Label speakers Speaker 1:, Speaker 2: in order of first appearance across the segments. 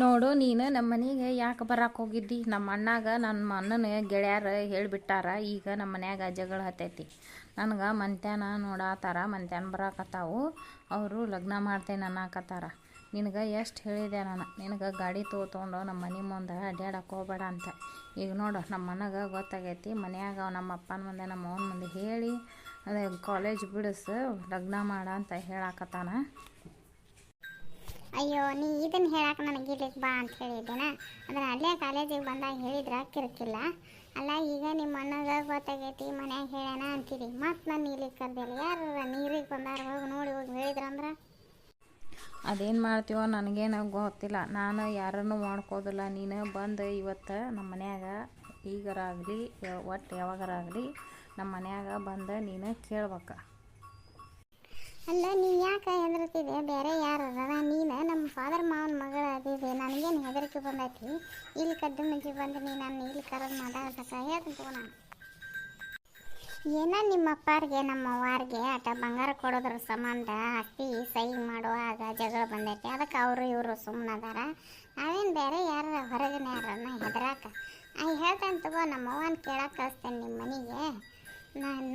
Speaker 1: ನೋಡು, ನೀನು ನಮ್ಮ ಮನೆಗೆ ಯಾಕೆ ಬರಕ್ಕೆ ಹೋಗಿದ್ದಿ? ನಮ್ಮ ಅಣ್ಣಾಗ ನನ್ನ ಅಣ್ಣನ ಗೆಳೆಯರು ಹೇಳಿಬಿಟ್ಟಾರ, ಈಗ ನಮ್ಮ ಮನ್ಯಾಗ ಜಗಳ ಹತ್ತೈತಿ. ನನಗೆ ಮಂತ್ಯಾನ ನೋಡಾತಾರ, ಮಂತ್ಯಾನ ಬರಾಕತ್ತಾವು. ಅವರು ಲಗ್ನ ಮಾಡ್ತೇನೆ ಅನ್ನಕತ್ತಾರ. ನಿನಗೆ ಎಷ್ಟು ಹೇಳಿದೆ ನಾನು? ನಿನಗೆ ಗಾಡಿ ತೊಗೊಂಡು ನಮ್ಮ ಮನೆ ಮುಂದೆ ಅಡ್ಡಾಡಕ್ಕೆ ಹೋಗ್ಬೇಡ ಅಂತ. ಈಗ ನೋಡು, ನಮ್ಮ ಮನೆಗೆ ಗೊತ್ತಾಗೈತಿ. ಮನ್ಯಾಗ ನಮ್ಮ ಅಪ್ಪನ ಮುಂದೆ, ನಮ್ಮ ಅವನ ಮುಂದೆ ಹೇಳಿ, ಅದೇ ಕಾಲೇಜ್ ಬಿಡಿಸು, ಲಗ್ನ ಮಾಡ ಅಂತ ಹೇಳಾಕತ್ತಾನ.
Speaker 2: ಅಯ್ಯೋ, ನೀ ಇದನ್ನ ಹೇಳಕ್ಕೆ ನನಗೆ ಇಲ್ಲಿಗೆ ಬಾ ಅಂತ ಹೇಳಿದ್ದೇನ? ಅಂದ್ರೆ ಅಲ್ಲೇ ಕಾಲೇಜಿಗೆ ಬಂದಾಗ ಹೇಳಿದ್ರೆ ಕಿರಕಿಲ್ಲ. ಅಲ್ಲ, ಈಗ ನಿಮ್ಮ ಅಣ್ಣಗ ಗೊತ್ತಾಗೈತಿ, ಮನ್ಯಾಗ ಹೇಳೋಣ ಅಂತೀರಿ. ಮತ್ತೆ ನಾನು ಇಲ್ಲಿಗೆ ಕರ್ದಿಲ್ಲ. ಯಾರು ನೀರಿಗೆ ಬಂದಾರ ಹೋಗಿ ನೋಡಿ ಹೋಗಿ ಹೇಳಿದ್ರಂದ್ರೆ
Speaker 1: ಅದೇನು ಮಾಡ್ತೀವೋ ನನಗೇನು ಗೊತ್ತಿಲ್ಲ. ನಾನು ಯಾರನ್ನು ಮಾಡ್ಕೋದಿಲ್ಲ ನೀನು ಬಂದು ಇವತ್ತು ನಮ್ಮ ಮನ್ಯಾಗ ಈಗರಾಗಲಿ ಒಟ್ಟು ಯಾವಾಗರಾಗಲಿ ನಮ್ಮ ಮನ್ಯಾಗ ಬಂದು ನೀನು ಕೇಳ್ಬೇಕು.
Speaker 2: ಅಲ್ಲ ನೀ ಯಾಕೆ ಹೆದರ್ತಿದೆ ಬೇರೆ ಯಾರು ಅದ ನೀನು ನಮ್ಮ ಫಾದರ್ ಮಾವನ ಮಗಳ ಅದಿದೆ. ನನಗೇನು ಹೆದರಿಕೆ ಬಂದೈತಿ? ಇಲ್ಲಿ ಕದ್ದು ಮುಚ್ಚಿ ಬಂದು ನೀ ನಾನು ಇಲ್ಲಿ ಕರೆದು ಮಾತಾಡ್ಸಕ್ಕೆ ಹೇಳ್ತೀನಿ ತಗೋ ನಾನು. ಏನ ನಿಮ್ಮ ಅಪ್ಪಾರಿಗೆ, ನಮ್ಮ ಅವ್ವಾರಿಗೆ ಆಟ ಬಂಗಾರ ಕೊಡೋದ್ರ ಸಂಬಂಧ ಆಸ್ತಿ ಸಹಿ ಮಾಡುವಾಗ ಜಗಳ ಬಂದೈತಿ. ಅದಕ್ಕೆ ಅವರು ಇವರು ಸುಮ್ಮನದಾರ ನಾವೇನು ಬೇರೆ ಯಾರ ಹೊರಗಿನ ಯಾರನ್ನ ಹೆದರಾಕ? ಆ ಹೇಳ್ತೇನೆ ತಗೋ, ನಮ್ಮ ಅವ್ವನ ಕೇಳಕ್ಕೆ ಕಳಿಸ್ತೇನೆ ನಿಮ್ಮ ಮನೆಗೆ.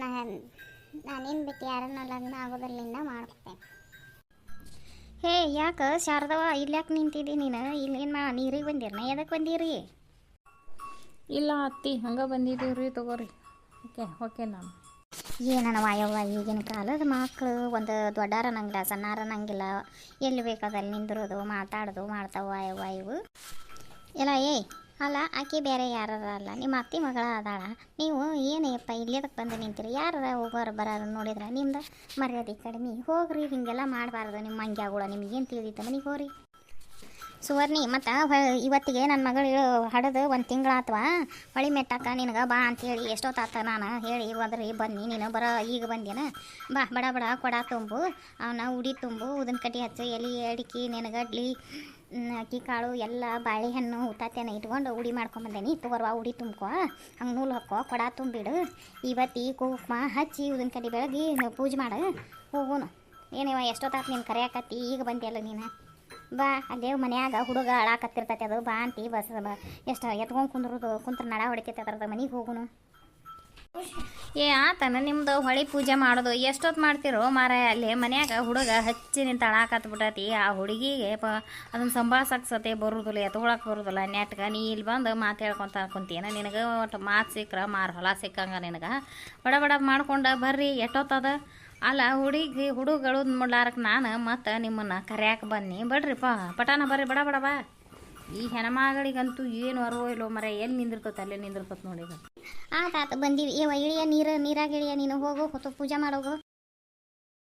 Speaker 2: ನಾನು ನಾನೇನು ಬಿಟ್ಟು ಯಾರನ್ನ ಲಗ್ನ ಆಗೋದ್ರಲ್ಲಿಂದ ಮಾಡ್ಕೊತೇನೆ ಹೇ ಯಾಕೆ? ಶಾರದವ ಇಲ್ಲಿ ಯಾಕೆ ನಿಂತಿದ್ದಿ ನೀನು? ಇಲ್ಲಿ ಮಾ ನೀರಿಗೆ ಬಂದಿರನ? ಎದಕ್ಕೆ ಬಂದಿರಿ?
Speaker 1: ಇಲ್ಲ ಅತ್ತಿ ಹಂಗೆ ಬಂದಿದ್ದೀವಿ ರೀ ತಗೋರಿ. ಓಕೆ ಓಕೆ ನಾನು.
Speaker 2: ಏನನ ವಾಯವ್ವ ಈಗಿನ ಕಾಲದ ಮಕ್ಕಳು ಒಂದು ದೊಡ್ಡಾರ ನಂಗಿಲ್ಲ ಸಣ್ಣಾರ ನಂಗಿಲ್ಲ ಎಲ್ಲಿ ಬೇಕಾದಲ್ಲಿ ನಿಂದಿರೋದು ಮಾತಾಡೋದು ಮಾಡ್ತಾವ ವಾಯವ್ವ ಇವು. ಇಲ್ಲ ಏಯ್ ಅಲ್ಲ, ಆಕೆ ಬೇರೆ ಯಾರ ಅಲ್ಲ. ನಿಮ್ಮ ಅತ್ತಿ ಮಗಳ ಅದಾಳ. ನೀವು ಏನಪ್ಪ ಇಲ್ಲಿಯದಕ್ಕೆ ಬಂದು ನಿಂತೀರಿ? ಯಾರ ಹೋಗೋರು ಬರೋರು ನೋಡಿದ್ರೆ ನಿಮ್ದು ಮರ್ಯಾದೆ ಕಡಿಮೆ. ಹೋಗ್ರಿ, ಹೀಗೆಲ್ಲ ಮಾಡಬಾರ್ದು. ನಿಮ್ಮ ಮಂಗ್ಯಾಗಳು ನಿಮ್ಗೇನು ತಿಳಿದಿತ್ತು ಮನೆಗೆ ಹೋಗ್ರಿ. ಸುವರ್ಣಿ, ಮತ್ತು ಇವತ್ತಿಗೆ ನನ್ನ ಮಗಳು ಹಡದು ಒಂದು ತಿಂಗಳಾತ್ವ? ಹೊಳಿ ಮೆಟ್ಟಕ್ಕ ನಿನಗೆ ಬಾ ಅಂತೇಳಿ ತಾತ ನಾನು ಹೇಳಿ, ಹೋದ್ರಿ ಬನ್ನಿ, ನೀನು ಬರೋ, ಈಗ ಬಂದಿನ ಬಾ, ಬಡ ಬಡ, ಕೊಡ ತುಂಬು ಅವನ್ನ ಉಡಿ ತುಂಬು ಉದನ್ ಕಟ್ಟಿ ಹಚ್ಚು, ಎಲೆ, ಅಡಿಕೆ ನೆನಗಡ್ಲಿ ಅಕ್ಕಿ, ಕಾಳು, ಎಲ್ಲ ಬಾಳೆಹಣ್ಣು ಊತಾತೆನ ಇಟ್ಕೊಂಡು ಉಡಿ ಮಾಡ್ಕೊಂಬಂದೇನಿ ತೋರ್ವ ಉಡಿ ತುಂಬ್ಕೊ, ಹಂಗೆ ನೂಲು ಹಾಕೋ, ಕೊಡ ತುಂಬಿಡು. ಇವತ್ತಿ ಕುಂಕುಮ ಹಚ್ಚಿ ಉದನ್ ಕಡ್ಡಿ ಬೆಳಗ್ಗೆ ಪೂಜೆ ಮಾಡು, ಹೋಗೋನು. ಏನಿವ, ಎಷ್ಟೊತ್ತಾತು ನೀನು ಕರೆಯಾಕತ್ತಿ, ಈಗ ಬಂದಿಯಲ್ಲ ನೀನು? ಬಾ, ಅದೇ ಮನ್ಯಾಗ ಹುಡುಗ ಅಳಾಕತ್ತಿರ್ತೈತೆ, ಅದು ಬಾ ಅಂತಿ, ಬಸ್ ಎಷ್ಟು ಎತ್ಕೊಂಡು ಕುಂದ್ರದು, ಕುಂತ್ರ ನಡ ಹೊಡಿತೈತೆ ಅದ್ರದ್ದು ಮನೆಗೆ ಹೋಗುನು.
Speaker 1: ಏ, ಆತನ ನಿಮ್ದು ಹೊಳಿ ಪೂಜೆ ಮಾಡೋದು ಎಷ್ಟೊತ್ತು ಮಾಡ್ತಿರೋ ಮಾರ ಅಲ್ಲಿ ಮನ್ಯಾಗ ಹುಡುಗ ಹಚ್ಚಿ ನಿಂತ ಬಿಟ್ಟತಿ ಆ ಹುಡುಗಿಗೆ ಪ ಅದನ್ನ ಸಂಭಾಳ್ಸಕ್ಕೆ ಸತೆ ಬರುದಿಲ್ಲ ಎತ್ಕೊಳಕ್ಕೆ ಬರುದಿಲ್ಲ. ನೆಟ್ಗೆ, ನೀ ಇಲ್ಲಿ ಬಂದು ಮಾತು ಹೇಳ್ಕೊಂತ ಕುಂತೀನ, ನಿನಗೆ ಒಟ್ಟು ಮಾತು ಸಿಕ್ಕ್ರ ಮಾರು ಹೊಲ ಸಿಕ್ಕಂಗ ನಿನಗೆ. ಬಡ ಬಡ ಮಾಡ್ಕೊಂಡು ಬರ್ರಿ ಎಷ್ಟೊತ್ತದ ಅಲ್ಲ ಹುಡುಗಿ ಹುಡುಗಳು ಮಾಡ್ಲಾರಕ್ಕೆ ನಾನು ಮತ್ತು ನಿಮ್ಮನ್ನು ಕರ್ಯಾಕೆ ಬನ್ನಿ. ಬಡ್ರಿಪ್ಪ ಪಟಾನ ಬರ್ರಿ, ಬಡ ಬಡ ಬಾ. ಈ ಹೆಣ್ಮಗಳಿಗಂತೂ ಏನು ಅರೋ ಇಲ್ಲೋ ಮರ, ಎಲ್ಲಿ ನಿಂದಿರ್ತೈತೆ ಅಲ್ಲೇ ನಿಂದಿರ್ತೈತೆ ನೋಡಿ
Speaker 2: ಆತ ಆತ ಬಂದೀವಿ. ಇಳಿಯ ನೀರು, ನೀರಾಗ ಇಳಿಯ ನೀನು ಹೋಗು, ಹೊತ್ತು ಪೂಜೆ ಮಾಡೋಗು.